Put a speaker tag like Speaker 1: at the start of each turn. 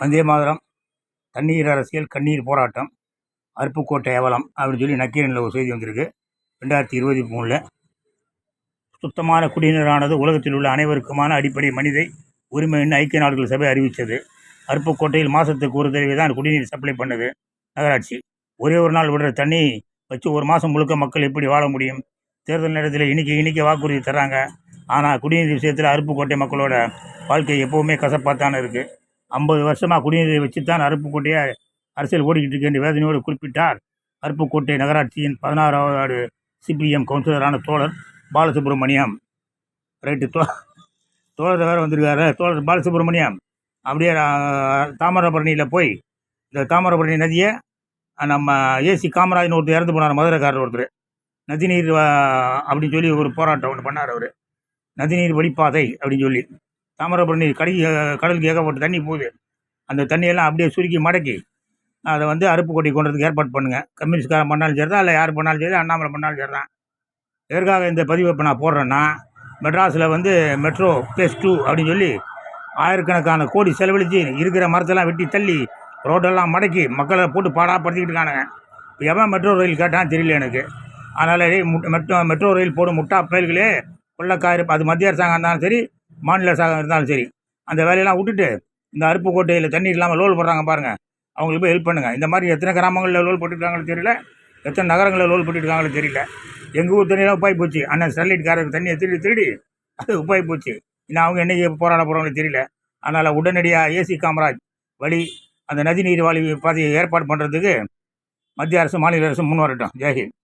Speaker 1: வந்தே மாதரம். தண்ணீர் அரசியல் கண்ணீர் போராட்டம் அருப்புக்கோட்டை அவலம் அப்படின்னு சொல்லி நக்கீரனில் ஒரு செய்தி வந்திருக்கு. ரெண்டாயிரத்தி இருபத்தி மூணில். சுத்தமான குடிநீரானது உலகத்தில் உள்ள அனைவருக்குமான அடிப்படை மனித உரிமையின் ஐக்கிய நாடுகள் சபை அறிவித்தது. அருப்புக்கோட்டையில் மாதத்துக்கு ஒரு தடவை தான் குடிநீர் சப்ளை பண்ணுது. நகராட்சி. ஒரே ஒரு நாள் விடுற தண்ணி வச்சு ஒரு மாதம் முழுக்க மக்கள் எப்படி வாழ முடியும்? தேர்தல் நேரத்தில் இன்றைக்கி இன்றைக்கி வாக்குறுதி தராங்க ஆனால் குடிநீர் விஷயத்தில் அருப்புக்கோட்டை மக்களோட வாழ்க்கை எப்போவுமே கசப்பாத்தானே இருக்குது ஐம்பது வருஷமாக குடிநீரை வச்சு தான் அருப்புக்கோட்டையை அரசியல் ஓடிக்கிட்டு இருக்கு என்று வேதனையோடு குறிப்பிட்டார். அருப்புக்கோட்டை நகராட்சியின் பதினாறாவது சிபிஎம் கவுன்சிலரான தோழர் பாலசுப்ரமணியம். ரைட்டு தோ தோழர் வேறு வந்திருக்காரு. தோழர் பாலசுப்ரமணியம் அப்படியே தாமிரபரணியில் போய் இந்த தாமிரபரணி நதியை நம்ம ஏசி காமராஜன் ஒருத்தர் இறந்து போனார் மதுரைக்காரர் ஒருத்தர். நதிநீர் அப்படின்னு சொல்லி ஒரு போராட்டம் ஒன்று பண்ணார் அவர். நதிநீர் வழிப்பாதை அப்படின்னு சொல்லி. தாமிரபரணி கடை கடலுக்கு ஏகப்பட்ட தண்ணி போகுது. அந்த தண்ணியெல்லாம் அப்படியே சுருக்கி மடக்கி அதை வந்து அருப்புக்கோட்டை கொண்டு வரதுக்கு ஏற்பாடு பண்ணுங்கள் கம்யூனிஸ்ட்காரன் பண்ணாலும் சரி தான் இல்லை யார் பண்ணாலும் சரி அண்ணாமலை பண்ணாலும் சரி தான் எதற்காக இந்த பதிவை இப்போ நான் போடுறேன்னா மெட்ராஸில் வந்து மெட்ரோ ப்ளஸ் டூ அப்படின்னு சொல்லி ஆயிரக்கணக்கான கோடி செலவழித்து இருக்கிற மரத்தெல்லாம் வெட்டி தள்ளி ரோடெல்லாம் மடக்கி மக்களை போட்டு பாடாப்படுத்திக்கிட்டு இருக்கானுங்க. இப்போ எவன் மெட்ரோ ரயில் கேட்டான்னு தெரியல எனக்கு. அதனால் மெட்ரோ மெட்ரோ ரயில் போடும் முட்டா பயல்களே கொள்ளக்காரு அது மத்திய அரசாங்கம் இருந்தாலும் சரி மாநில சாகம் இருந்தாலும் சரி அந்த வேலையெல்லாம் விட்டுட்டு இந்த அருப்புக்கோட்டையில் தண்ணி இல்லாமல் லோல் போடுறாங்க பாருங்கள் அவங்களுக்கு போய் ஹெல்ப் பண்ணுங்கள் இந்த மாதிரி எத்தனை கிராமங்களில் லோல் போட்டுருக்காங்களோ தெரியல. எத்தனை நகரங்களில் லோல் போட்டுருக்காங்களோ தெரியல. எங்கள் ஊர் தண்ணியெல்லாம் உப்பாய் போச்சு. அண்ணன் ஸ்டெர்லைட்காரர் தண்ணியை திருடி திருடி அது உப்பாய் போச்சு. இன்னும் அவங்க என்னைக்கு போராட போகிறாங்களோ தெரியல. அதனால் உடனடியாக ஏசி காமராஜ் வழி அந்த நதிநீர் வாழி பாதையை ஏற்பாடு பண்ணுறதுக்கு மத்திய அரசு மாநில அரசு முன் வரட்டும். ஜெயஹிந்த்